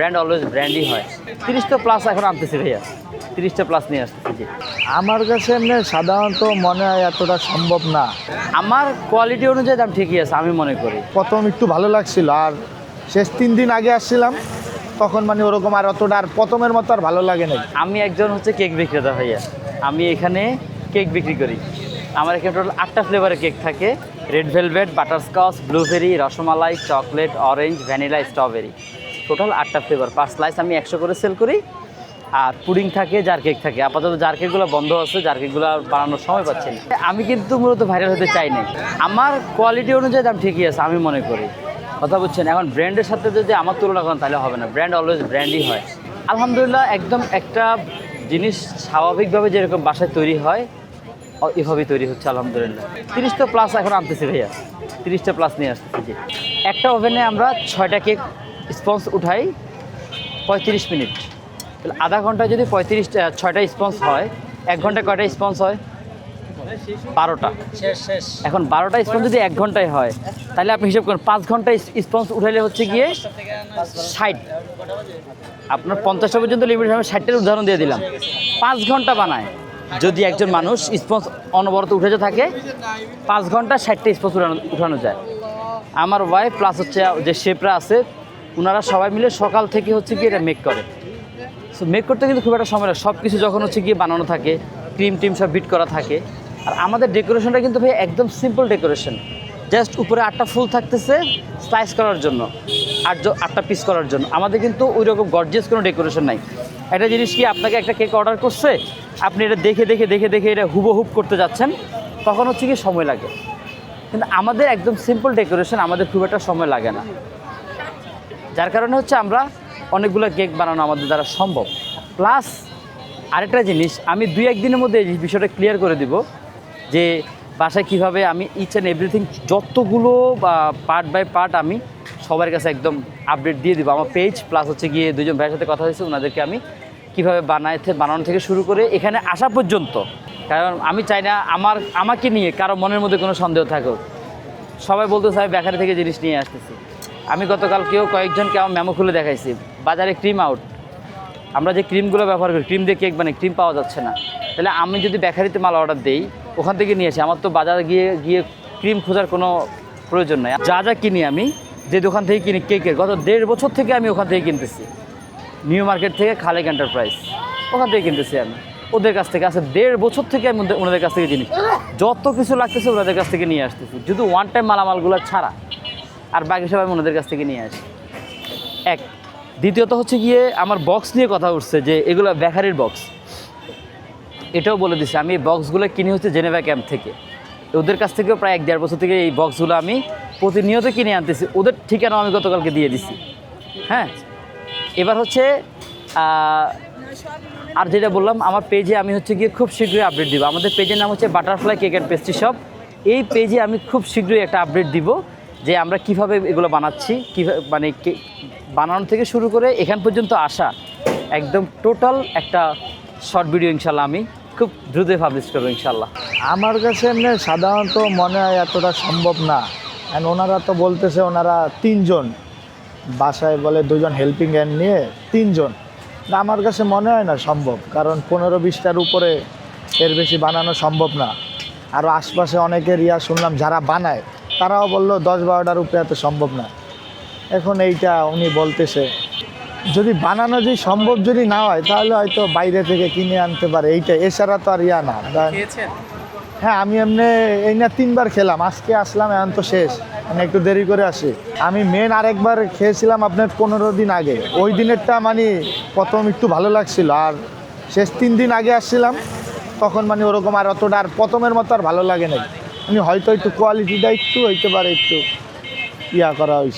Brand always ব্র্যান্ডই হয়। তিরিশটা plus এখন আনতেছি ভাইয়া। তিরিশটা প্লাস নিয়ে আসতেছি আমার কাছে এমনি সাধারণত মনে হয় এতটা সম্ভব না। আমার কোয়ালিটি অনুযায়ী দাম ঠিকই আছে আমি মনে করি। প্রথম একটু ভালো লাগছিল আর শেষ তিন দিন আগে আসছিলাম তখন মানে ওরকম আর অতটা আর প্রথমের মতো আর ভালো লাগে নাই। আমি একজন হচ্ছে কেক বিক্রেতা ভাইয়া। আমি এখানে কেক বিক্রি করি। আমার এখানে টোটাল আটটা ফ্লেভারের কেক থাকে। Red velvet butterscotch blueberry rasmalai chocolate orange vanilla strawberry total আটটা ফ্লেভার পার স্লাইস আমি একশো করে সেল করি, আর পুডিং থাকে জার কেক থাকে। আপাতত জার কেকগুলো বন্ধ আছে জার কেকগুলো বানানোর সময় পাচ্ছি না। আমি কিন্তু মূলত ভাইরাল হতে চাই না আমার কোয়ালিটি অনুযায়ী দাম ঠিকই আছে, আমি মনে করি। কথা বুঝছেন? এখন ব্র্যান্ডের সাথে যদি আমার তুলনা করেন, তাহলে হবে না। ব্র্যান্ড অলওয়েজ ব্র্যান্ডই হয়। আলহামদুলিল্লাহ, একদম একটা জিনিস স্বাভাবিকভাবে যেরকম বাসায় তৈরি হয় এভাবেই তৈরি হচ্ছে, আলহামদুলিল্লাহ। তিরিশটা প্লাস এখন আনতেছি ভাইয়া। তিরিশটা প্লাস নিয়ে আসতেছি। একটা ওভেনে আমরা ছয়টা কেক স্পঞ্জ উঠাই পঁয়ত্রিশ মিনিট। তাহলে আধা ঘণ্টা যদি পঁয়ত্রিশটা ছয়টা স্পঞ্জ হয় এক ঘণ্টা কয়টা স্পঞ্জ হয়? বারোটা। এখন বারোটা স্পঞ্জ যদি এক ঘন্টায় হয় তাহলে আপনি হিসাব করেন পাঁচ ঘণ্টা স্পঞ্জ উঠাইলে হচ্ছে গিয়ে ষাট। আপনার পঞ্চাশটা পর্যন্ত লিমিট আমি ষাটটার উদাহরণ দিয়ে দিলাম। পাঁচ ঘণ্টা বানায়। যদি একজন মানুষ স্পঞ্জ অনবরত উঠেতে থাকে পাঁচ ঘণ্টা ষাটটা স্পঞ্জ উঠানো উঠানো যায়। আমার ওয়াইফ প্লাস হচ্ছে যে শেপরা আছে ওনারা সবাই মিলে সকাল থেকে হচ্ছে কি এটা মেক করে। সো মেক করতে কিন্তু খুব একটা সময় লাগে। সব কিছু যখন হচ্ছে গিয়ে বানানো থাকে ক্রিম টিম সব বিট করা থাকে। আর আমাদের ডেকোরেশনটা কিন্তু ভাই একদম সিম্পল ডেকোরেশন জাস্ট উপরে আটটা ফুল থাকতেছে স্লাইস করার জন্য, আট আটটা পিস করার জন্য। আমাদের কিন্তু ওই রকম গর্জিয়াস কোনো ডেকোরেশন নাই। একটা জিনিস কি, আপনাকে একটা কেক অর্ডার করছে, আপনি এটা দেখে দেখে দেখে দেখে এটা হুবহুব করতে যাচ্ছেন, তখন হচ্ছে কি সময় লাগে। কিন্তু আমাদের একদম সিম্পল ডেকোরেশন আমাদের খুব একটা সময় লাগে না। যার কারণে হচ্ছে আমরা অনেকগুলো কেক বানানো আমাদের দ্বারা সম্ভব। প্লাস আরেকটা জিনিস, আমি দুই একদিনের মধ্যে এই বিষয়টা ক্লিয়ার করে দিব যে বাসায় কীভাবে আমি ইচ অ্যান্ড এভরিথিং যতগুলো পার্ট বাই পার্ট আমি সবার কাছে একদম আপডেট দিয়ে দিব। আমার পেজ প্লাস হচ্ছে গিয়ে দুজন ভাইয়ের সাথে কথা হয়েছে ওনাদেরকে আমি কীভাবে বানায় বানানো থেকে শুরু করে এখানে আসা পর্যন্ত। কারণ আমি চাই না আমার, আমাকে নিয়ে কারও মনের মধ্যে কোনো সন্দেহ থাকুক। সবাই বলতে চাই বেকারি থেকে জিনিস নিয়ে আসতেছি। আমি গতকালকেও কয়েকজনকে আমার মেমো খুলে দেখাইছি। বাজারে ক্রিম আউট আমরা যে ক্রিমগুলো ব্যবহার করি ক্রিম দিয়ে কেক বানাই ক্রিম পাওয়া যাচ্ছে না। তাহলে আমি যদি বেকারিতে মাল অর্ডার দিই, ওখান থেকে নিয়ে আসি। আমার তো বাজারে গিয়ে গিয়ে ক্রিম খোঁজার কোনো প্রয়োজন নাই। যা যা কিনি আমি, যে দোকান থেকে কিনি কেকের গত দেড় বছর থেকে আমি ওখান থেকে কিনতেছি। নিউ মার্কেট থেকে খালেক এন্টারপ্রাইজ ওখান থেকে কিনতেছি আমি। ওদের কাছ থেকে আসে দেড় বছর থেকে আমি ওনাদের কাছ থেকে জিনিস যত কিছু লাগতেছে ওনাদের কাছ থেকে নিয়ে আসতেছি। শুধু ওয়ান টাইম মালামালগুলো ছাড়া আর বাকি সবাই ওনাদের কাছ থেকে নিয়ে আসি। এক। দ্বিতীয়ত হচ্ছে গিয়ে আমার বক্স নিয়ে কথা উঠছে যে এগুলো বেকারির বক্স এটাও বলে দিছে, আমি এই বক্সগুলো কিনে হচ্ছে জেনেভা ক্যাম্প থেকে। ওদের কাছ থেকেও প্রায় এক দেড় বছর থেকে এই বক্সগুলো আমি প্রতিনিয়ত কিনে আনতেছি। ওদের ঠিকানাও আমি গতকালকে দিয়ে দিছি। হ্যাঁ? এবার হচ্ছে আর যেটা বললাম, আমার পেজে আমি হচ্ছে গিয়ে খুব শীঘ্রই আপডেট দিব। আমাদের পেজের নাম হচ্ছে butterfly cake and pastry shop এই পেজে আমি খুব শীঘ্রই একটা আপডেট দিব। যে আমরা কীভাবে এগুলো বানাচ্ছি কীভাবে মানে বানানো থেকে শুরু করে এখান পর্যন্ত আসা একদম টোটাল একটা শর্ট ভিডিও ইনশাল্লাহ আমি খুব দ্রুতই পাবলিশ করব ইনশাল্লাহ। আমার কাছে এমনি সাধারণত মনে হয় এতটা সম্ভব না। অ্যান্ড ওনারা তো বলতেছে ওনারা তিনজন। বাসায় বলে দুজন হেল্পিং হ্যান্ড নিয়ে তিনজন। না, আমার কাছে মনে হয় না সম্ভব। কারণ পনেরো বিশটার উপরে এর বেশি বানানো সম্ভব না। আরও আশপাশে অনেকের ইয়া শুনলাম যারা বানায় তারাও বলল দশ বারোটার উপরে এত সম্ভব না। এখন এইটা উনি বলতেছে যদি বানানো যদি সম্ভব যদি না হয় তাহলে হয়তো বাইরে থেকে কিনে আনতে পারে। এইটা এছাড়া তো আর ইয়া না। হ্যাঁ আমি এমনি এই না তিনবার খেলাম আজকে আসলাম এখন তো শেষ। মানে একটু দেরি করে আসি। আমি মেন আরেকবার খেয়েছিলাম আপনার পনেরো দিন আগে। ওই দিনেরটা মানে প্রথম একটু ভালো লাগছিল আর শেষ তিন দিন আগে আসছিলাম তখন মানে ওরকম আর অতটা আর প্রথমের মতো আর ভালো লাগে নাই। হয়তো একটু কোয়ালিটিটা একটু হইতে পারে একটু ইয়া করা হয়েছে